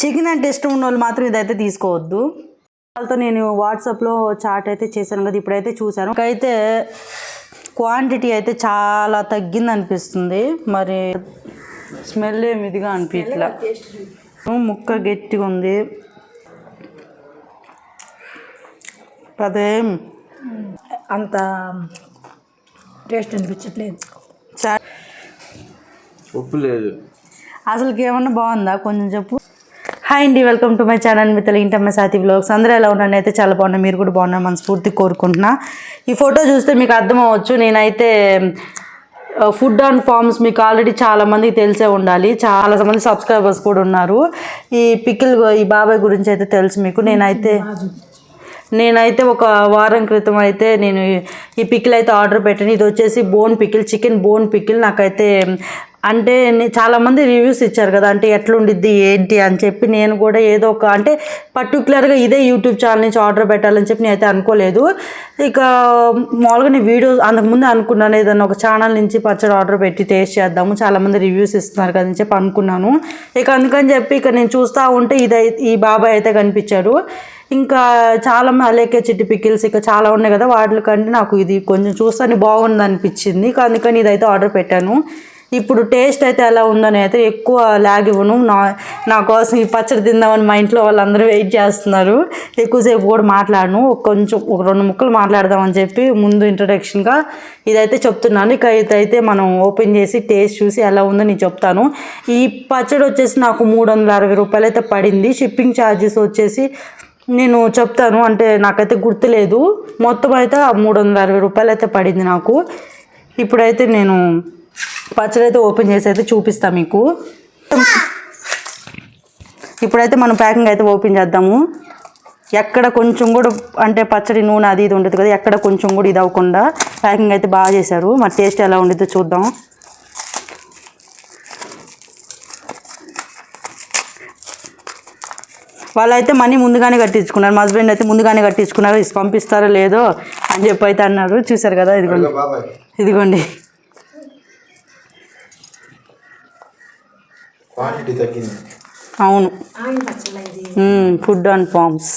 Chicken అంటే ఇష్టం ఉన్న వాళ్ళు మాత్రం ఇదైతే తీసుకోవద్దు. వాళ్ళతో నేను వాట్సాప్లో చాట్ అయితే చేశాను కదా ఇప్పుడైతే చూశాను. అయితే క్వాంటిటీ అయితే చాలా తగ్గింది అనిపిస్తుంది. మరి స్మెల్ ఏమి ఇదిగా అనిపించలే ముక్క గట్టిగా ఉంది. అదేం అంత టేస్ట్ అనిపించట్లేదు. ఉప్పు లేదు. అసలుకి ఏమన్నా బాగుందా? కొంచెం చెప్పు. హాయ్ అండి వెల్కమ్ టు మై ఛానల్ మిత్రులు ఇంటమ్మ సాతి బ్లాగ్స్ అందరూ ఎలా ఉన్నాను అయితే చాలా బాగున్నా. మీరు కూడా బాగున్నా మనస్ఫూర్తి కోరుకుంటున్నా. ఈ ఫోటో చూస్తే మీకు అర్థం అవ్వచ్చు. నేనైతే ఫుడ్ అండ్ ఫార్మ్స్ మీకు ఆల్రెడీ చాలామందికి తెలిసే ఉండాలి. చాలా మంది సబ్స్క్రైబర్స్ కూడా ఉన్నారు. ఈ పికిల్ ఈ బాబాయ్ గురించి అయితే తెలుసు మీకు. నేనైతే నేనైతే ఒక వారం క్రితం అయితే నేను ఈ పికిల్ అయితే ఆర్డర్ పెట్టాను. ఇది వచ్చేసి bone pickle chicken bone pickle. నాకైతే అంటే చాలామంది రివ్యూస్ ఇచ్చారు కదా అంటే ఎట్లుండిద్ది ఏంటి అని చెప్పి నేను కూడా ఏదో ఒక అంటే పర్టికులర్గా ఇదే యూట్యూబ్ ఛానల్ నుంచి ఆర్డర్ పెట్టాలని చెప్పి నేనైతే అనుకోలేదు. ఇక మామూలుగా నేను వీడియోస్ అంతకుముందు అనుకున్నాను ఏదన్నా ఒక ఛానల్ నుంచి పచ్చడి ఆర్డర్ పెట్టి టేస్ట్ చేద్దాము. చాలామంది రివ్యూస్ ఇస్తున్నారు కదా అని చెప్పి అనుకున్నాను. ఇక అందుకని చెప్పి ఇక నేను చూస్తూ ఉంటే ఇది ఈ బాబాయ్ అయితే కనిపించాడు. ఇంకా చాలా అలేకే చిట్టి పికిల్స్ ఇక చాలా ఉన్నాయి కదా వాటికంటే నాకు ఇది కొంచెం చూస్తే బాగుంది అనిపించింది అందుకని ఇదైతే ఆర్డర్ పెట్టాను. ఇప్పుడు టేస్ట్ అయితే ఎలా ఉందని అయితే ఎక్కువ లాగ్ ఇవ్వను. నా నా కోసం ఈ పచ్చడి తిందామని మా ఇంట్లో వాళ్ళందరూ వెయిట్ చేస్తున్నారు. ఎక్కువసేపు కూడా మాట్లాడను. కొంచెం ఒక రెండు ముక్కలు మాట్లాడదామని చెప్పి ముందు ఇంట్రడక్షన్గా ఇదైతే చెప్తున్నాను. ఇక ఇదైతే మనం ఓపెన్ చేసి టేస్ట్ చూసి ఎలా ఉందో నేను చెప్తాను. ఈ పచ్చడి వచ్చేసి నాకు మూడు వందల అరవై రూపాయలు అయితే పడింది. షిప్పింగ్ ఛార్జెస్ వచ్చేసి నేను చెప్తాను అంటే నాకైతే గుర్తులేదు. మొత్తం అయితే ఆ మూడు వందల అరవై రూపాయలు అయితే పడింది నాకు. ఇప్పుడైతే నేను పచ్చడి అయితే ఓపెన్ చేసి అయితే చూపిస్తాను మీకు. ఇప్పుడైతే మనం ప్యాకింగ్ అయితే ఓపెన్ చేద్దాము. ఎక్కడ కొంచెం కూడా అంటే పచ్చడి నూనె అది ఇది ఉంటుంది కదా ఎక్కడ కొంచెం కూడా ఇది అవ్వకుండా ప్యాకింగ్ అయితే బాగా చేశారు. మరి టేస్ట్ ఎలా ఉండిద్దో చూద్దాం. వాళ్ళైతే మనీ ముందుగానే కట్టించుకున్నారు. మా హస్బెండ్ అయితే ముందుగానే కట్టించుకున్నారు. ఇసి పంపిస్తారో లేదో అని చెప్పి అయితే అన్నారు. చూసారు కదా ఇదిగోండి. బాబాయ్. ఇదిగోండి. అవును. ఇది. ఫుడ్ అండ్ ఫార్మ్స్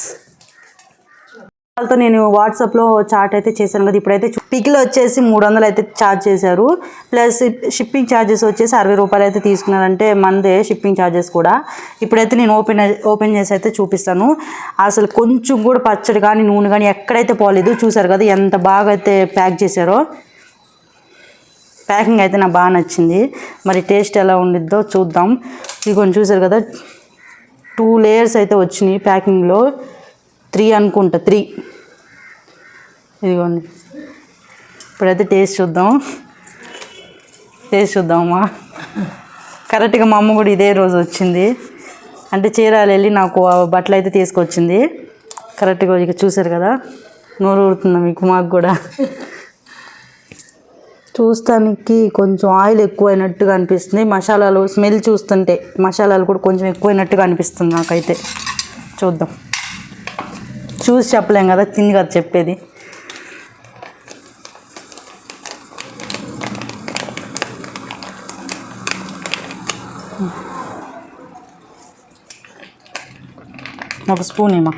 వాళ్ళతో నేను వాట్సాప్లో చాట్ అయితే చేశాను కదా ఇప్పుడైతే పికిల్ వచ్చేసి మూడు వందలు అయితే ఛార్జ్ చేశారు. ప్లస్ షిప్పింగ్ ఛార్జెస్ వచ్చేసి అరవై రూపాయలు అయితే తీసుకున్నారంటే మనదే షిప్పింగ్ ఛార్జెస్ కూడా. ఇప్పుడైతే నేను ఓపెన్ ఓపెన్ చేసి అయితే చూపిస్తాను. అసలు కొంచెం కూడా పచ్చడి కానీ నూనె కానీ ఎక్కడైతే పోలేదు చూసారు కదా ఎంత బాగా అయితే ప్యాక్ చేశారో. ప్యాకింగ్ అయితే నాకు బాగా నచ్చింది. మరి టేస్ట్ ఎలా ఉండిద్దో చూద్దాం. ఇది కొంచెం చూసారు కదా టూ లేయర్స్ అయితే వచ్చినాయి ప్యాకింగ్లో త్రీ అనుకుంటా త్రీ. ఇదిగోండి. ఇప్పుడైతే టేస్ట్ చూద్దాం. టేస్ట్ చూద్దామా? కరెక్ట్గా మా అమ్మ కూడా ఇదే రోజు వచ్చింది. అంటే చీరాలు వెళ్ళి నాకు బట్టలు అయితే తీసుకొచ్చింది. కరెక్ట్గా ఇక చూసారు కదా? నోరు ఊరుతుందా మీకు? మాకు కూడా. చూస్తానికి కొంచెం ఆయిల్ ఎక్కువైనట్టుగా అనిపిస్తుంది. మసాలాలు స్మెల్ చూస్తుంటే మసాలాలు కూడా కొంచెం ఎక్కువైనట్టుగా అనిపిస్తుంది నాకైతే. చూద్దాం. చూసి చెప్పలేం కదా తిని కదా చెప్పేది. ఒక స్పూన్ ఏమా.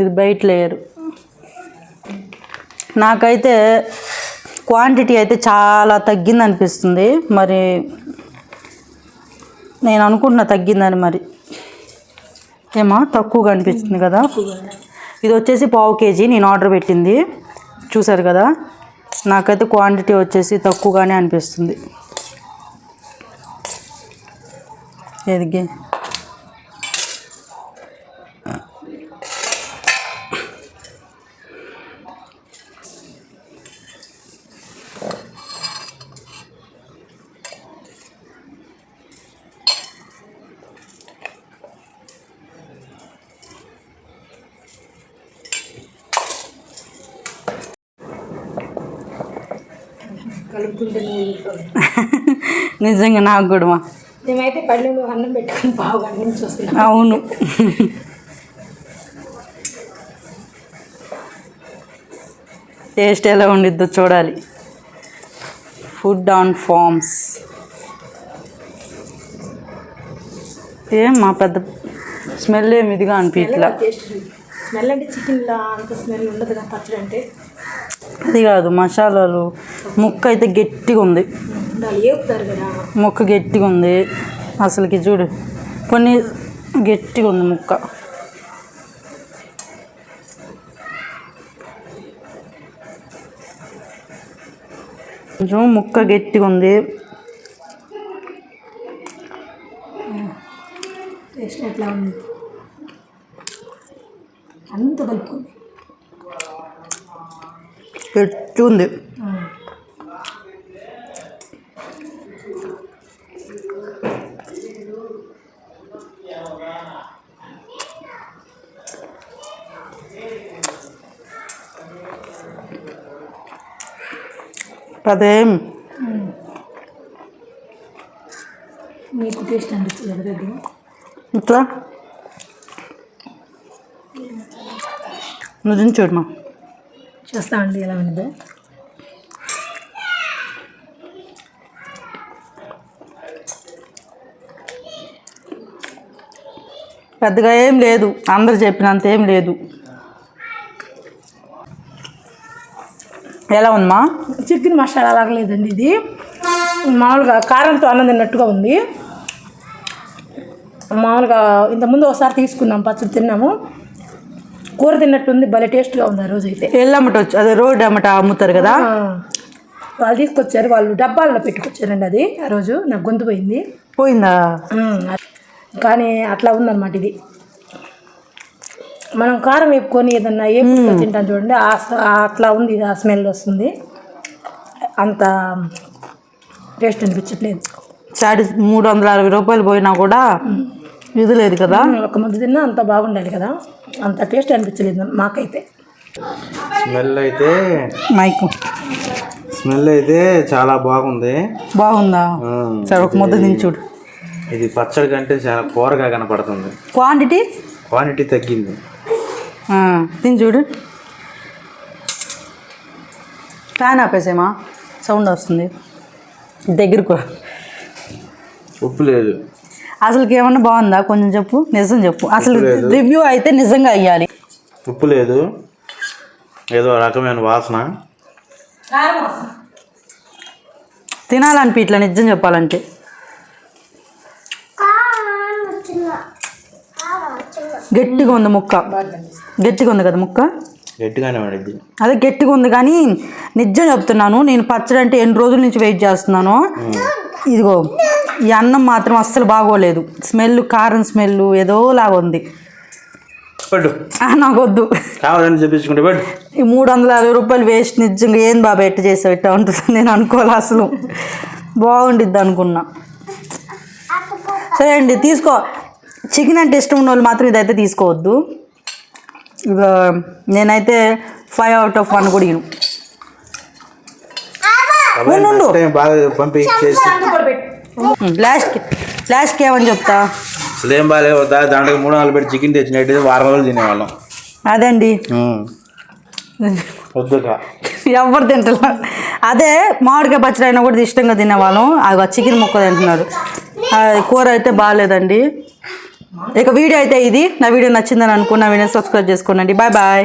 ఇది బయట లేయరు. నాకైతే క్వాంటిటీ అయితే చాలా తగ్గింది అనిపిస్తుంది మరి నేను అనుకుంటున్నా తగ్గిందని మరి. ఏమా? తక్కువగా అనిపిస్తుంది కదా? ఇది వచ్చేసి పావు కేజీ. నేను ఆర్డర్ పెట్టింది. చూసారు కదా? నాకైతే క్వాంటిటీ వచ్చేసి తక్కువగానే అనిపిస్తుంది. ఎదిగే నిజంగా నాకు కూడా మా. మేమైతే పళ్ళెలో అన్నం పెట్టుకుని బాగా గంట నుంచి వస్తున్నాం అవును. టేస్ట్ ఎలా ఉండిద్దో చూడాలి. ఫుడ్ ఆన్ ఫార్మ్స్ ఏం మా పెద్ద స్మెల్ ఏమి ఇదిగా అనిపించట్లా టేస్ట్ స్మెల్ అంటే చికెన్లా అంత స్మెల్ ఉండదు కదా పచ్చడి అంటే. అది కాదు మసాలాలు. ముక్క అయితే గట్టిగా ఉంది. ముక్క గట్టిగా ఉంది. అసలుకి చూడు కొన్ని గట్టిగా ఉంది ముక్క. కొంచెం ముక్క గట్టిగా ఉంది. టేస్ట్ ఎట్లా ఉంది? అంత కలుపుకుంది. గట్టి ఉంది అదేం మీకు టేస్ట్ ఇది ఇట్లా? నిజం చూడమా చూస్తామండి ఎలా ఉందో. పెద్దగా ఏం లేదు అందరు చెప్పినంత ఏం లేదు. ఎలా ఉందమ్మా? చికెన్ మసాలా లాగా లేదండి ఇది. మామూలుగా కారంతో అన్నం తిన్నట్టుగా ఉంది. మామూలుగా ఇంతకుముందు ఒకసారి తీసుకున్నాం పచ్చడి తిన్నాము. కూర తిన్నట్టుంది భలే టేస్ట్గా ఉంది ఆ రోజు అయితే ఎల్లమ్మట వచ్చు అదే రోడ్ అమ్మట అమ్ముతారు కదా? వాళ్ళు తీసుకొచ్చారు వాళ్ళు డబ్బాల్లో పెట్టుకొచ్చారండి అది ఆ రోజు. నాకు గొంతు పోయింది. పోయిందా? కానీ అట్లా ఉందన్నమాట ఇది. మనం కారం వేపుకొని ఏదన్నా ఏ తింటాం చూడండి అట్లా ఉంది ఇది ఆ స్మెల్ వస్తుంది. అంత టేస్ట్ అనిపించట్లేదు. చాటి మూడు వందల అరవై రూపాయలు పోయినా కూడా ఇది లేదు కదా? ఒక ముద్ద తిన్నా అంత బాగుండాలి కదా? అంత టేస్ట్ అనిపించలేదు మాకైతే. స్మెల్ అయితే మైకు. స్మెల్ అయితే చాలా బాగుంది. బాగుందా? సరే ఒక ముద్ద తిని చూడు. ఇది పచ్చడి కంటే చాలా కూరగా కనపడుతుంది. క్వాంటిటీ క్వాంటిటీ తగ్గింది. ఆ, తిని చూడు. ఫ్యాన్ ఆపేసేమా? సౌండ్ వస్తుంది. దగ్గరకు. ఉప్పు లేదు. అసలుకి ఏమన్నా బాగుందా? కొంచెం చెప్పు. నిజం చెప్పు. అసలు రివ్యూ అయితే నిజంగా అయ్యాలి. ఉప్పు లేదు. ఏదో రకమైన వాసన. తినాలనిపి ఇట్లా నిజం చెప్పాలంటే. గట్టిగా ఉంది ముక్క. గట్టిగా ఉంది కదా ముక్క? గట్టిగానే పడింది. అదే గట్టిగా ఉంది కానీ నిజం చెప్తున్నాను. నేను పచ్చడి అంటే ఎన్ని రోజుల నుంచి వెయిట్ చేస్తున్నాను? ఇదిగో. ఈ అన్నం మాత్రం అస్సలు బాగోలేదు. స్మెల్ కారం స్మెల్ ఏదో లాగా ఉంది. పట్టు. ఆ, నాకు వద్దు కావాలని చెప్పించుకుంటే పట్టు. ఈ మూడు వందల యాభై రూపాయలు వేస్ట్ నిజంగా ఏం బాబా ఎట్ట చేసావు ఇట్లా ఉంటుంది నేను అనుకోలే అసలు. బాగుండిద్ది అనుకున్నా. సరే అండి తీసుకో. చికెన్ అంటే ఇష్టం ఉన్న వాళ్ళు మాత్రం ఇదైతే తీసుకోవద్దు. ఇక నేనైతే ఫైవ్ అవుట్ ఆఫ్ వన్ కూడా ఇను బాగా పంపి లాస్ట్కి లాస్ట్కి ఏమని చెప్తా? అసలు ఏం బాగాలేవు దా- దాంట్లో మూడు వందలు పెట్టి చికెన్ తెచ్చినట్టయితే వారం రోజులు తినేవాళ్ళం. అదండి ఉమ్. వద్దుగా ఎవరు తింటారు అదే మామిడికాయ పచ్చడి అయినా కూడా ఇష్టంగా తినేవాళ్ళం. అది చికెన్ ముక్క తింటున్నారు. కూర అయితే బాగాలేదండి. ఇక వీడియో అయితే ఇది. నా వీడియో నచ్చిందని అనుకున్నా వీడియో సబ్స్క్రైబ్ చేసుకోండి బాయ్ బాయ్.